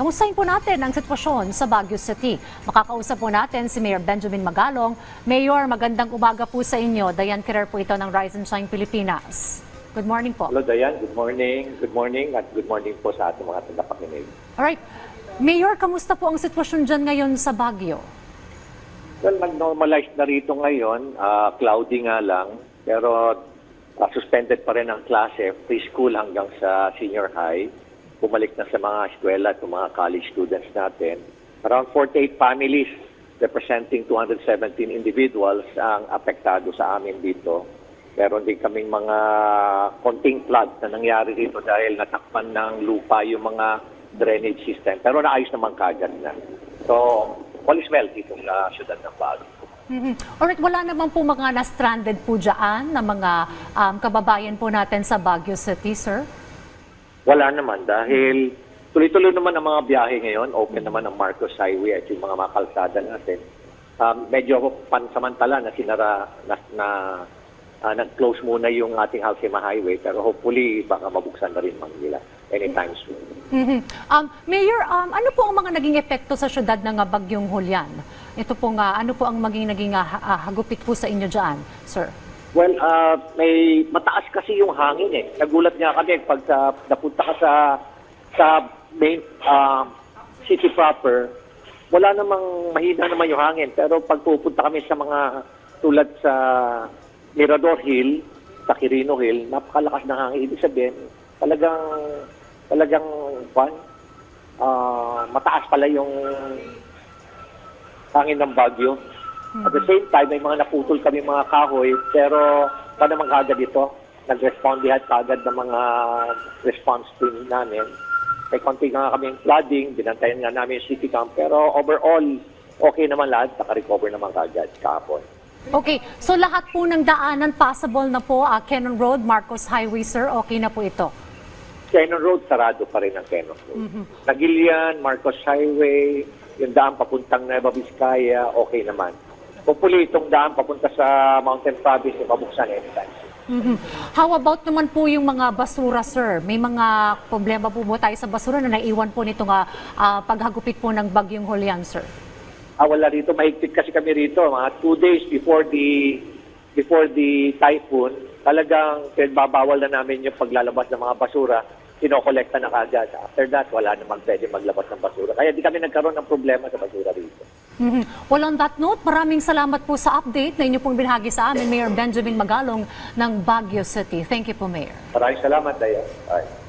Kamustahin po natin ang sitwasyon sa Baguio City. Makakausap po natin si Mayor Benjamin Magalong. Mayor, magandang umaga po sa inyo. Diane Ferrer po ito ng Rise and Shine Pilipinas. Good morning po. Hello, Dayan. Good morning. Good morning at good morning po sa ating mga tagapakinig. Alright. Mayor, kamusta po ang sitwasyon dyan ngayon sa Baguio? Well, nag-normalize na rito ngayon. Ah, cloudy nga lang. Pero ah, suspended pa rin ang klase, preschool hanggang sa senior high. Bumalik na sa mga eskwela at mga college students natin. Around 48 families representing 217 individuals ang apektado sa amin dito. Meron din kaming mga konting flood na nangyari dito dahil natakpan ng lupa yung mga drainage system. Pero naayos naman kagad na. So, all is well dito sa syudad ng Baguio. Mhm. Alright, wala naman po mga na-stranded po dyan na mga um, kababayan po natin sa Baguio City, sir? Wala naman dahil tuloy-tuloy naman ang mga biyahe ngayon. Open naman ang Marcos Highway at yung mga makalsada natin. Um, medyo pansamantala na sinara na, na ah, nag-close muna yung ating Halsema Highway pero hopefully baka mabuksan na rin Manila anytime soon. Mhm. Um, Mayor, um, ano po ang mga naging epekto sa syudad ng ah, Bagyong Hulyan? Ito po nga, ano po ang maging naging ah, hagupit po sa inyo dyan, sir? Well, ah, may mataas kasi yung hangin eh. Nagulat nga kami pag ah, napunta ka sa sa main ah, city proper, wala namang mahina naman yung hangin. Pero pag pupunta kami sa mga tulad sa Mirador Hill, sa Quirino Hill, napakalakas ng hangin. Ibig sabihin, talagang talagang kwan, ah, mataas pala yung hangin ng Bagyo. At the same time, may mga naputol kami mga kahoy, pero pa naman kagad ito, nag-respond lahat kagad ng mga response team namin. May konti nga kami flooding, binantayan nga namin yung city camp, pero overall, okay naman lahat, naka-recover naman kagad kahapon. Okay, so lahat po ng daanan possible na po, ah, Cannon Road, Marcos Highway, sir, okay na po ito? Cannon Road, sarado pa rin ang Cannon Road. Nagilian, Marcos Highway, yung daan papuntang Nueva Vizcaya, okay naman. Hopefully, itong daan papunta sa Mountain Province, mabuksan anytime. Mhm. How about naman po yung mga basura, sir? May mga problema po ba tayo sa basura na naiwan po nito nga ah, paghagupit po ng Bagyong Hulyan, sir? Ah, wala rito. Mahigpit kasi kami rito. Mga two days before the before the typhoon, talagang pinagbabawal na namin yung paglalabas ng mga basura. Kinokolekta na kagad. After that, wala namang pwede maglabas ng basura. Kaya di kami nagkaroon ng problema sa basura rito. Mhm. Well, on that note, maraming salamat po sa update na inyo pong binahagi sa amin, Mayor Benjamin Magalong ng Baguio City. Thank you po, Mayor. Maraming salamat, Daya. Alright.